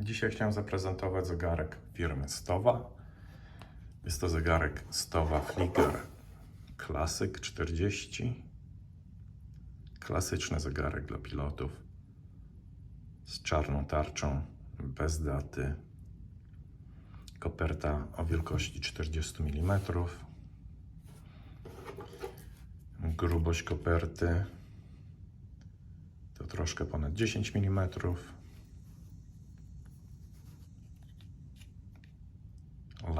Dzisiaj chciałem zaprezentować zegarek firmy Stowa. Jest to zegarek Stowa Flicker Classic 40. Klasyczny zegarek dla pilotów z czarną tarczą, bez daty. Koperta o wielkości 40 mm. Grubość koperty to troszkę ponad 10 mm.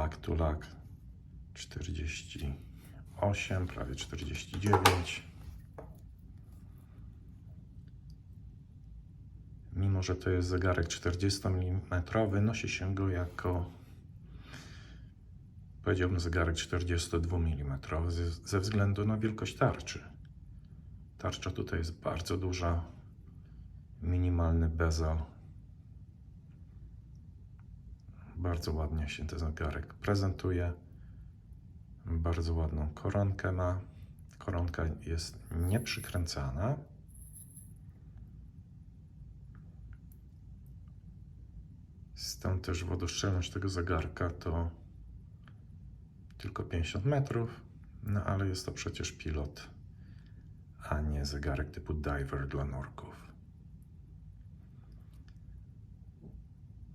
Lak to lak 48, prawie 49. Mimo, że to jest zegarek 40 mm, nosi się go jako powiedziałbym zegarek 42 mm ze, względu na wielkość tarczy. Tarcza tutaj jest bardzo duża, minimalny bezal. Bardzo ładnie się ten zegarek prezentuje. Bardzo ładną koronkę ma. Koronka jest nieprzykręcana. Stąd też wodoszczelność tego zegarka to tylko 50 metrów, no ale jest to przecież pilot, a nie zegarek typu diver dla norków.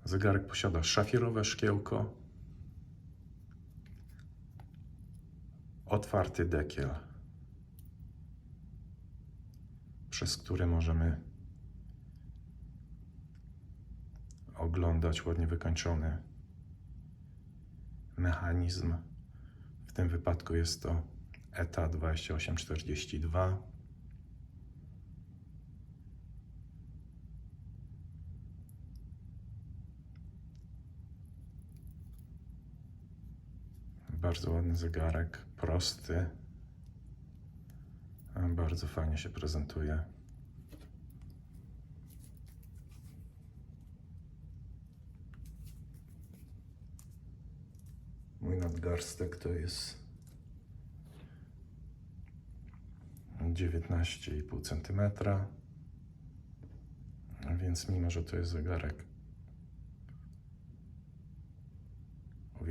Zegarek posiada szafirowe szkiełko, otwarty dekiel, przez który możemy oglądać ładnie wykończony mechanizm. W tym wypadku jest to ETA 2842. Bardzo ładny zegarek, prosty. Bardzo fajnie się prezentuje. Mój nadgarstek to jest 19,5 cm. Więc mimo, że to jest zegarek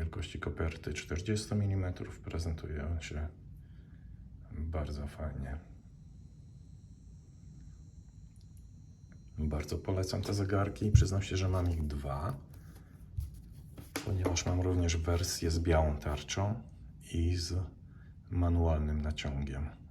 wielkości koperty 40 mm, prezentuje on się bardzo fajnie. Bardzo polecam te zegarki. Przyznam się, że mam ich dwa ponieważ mam również wersję z białą tarczą i z manualnym naciągiem.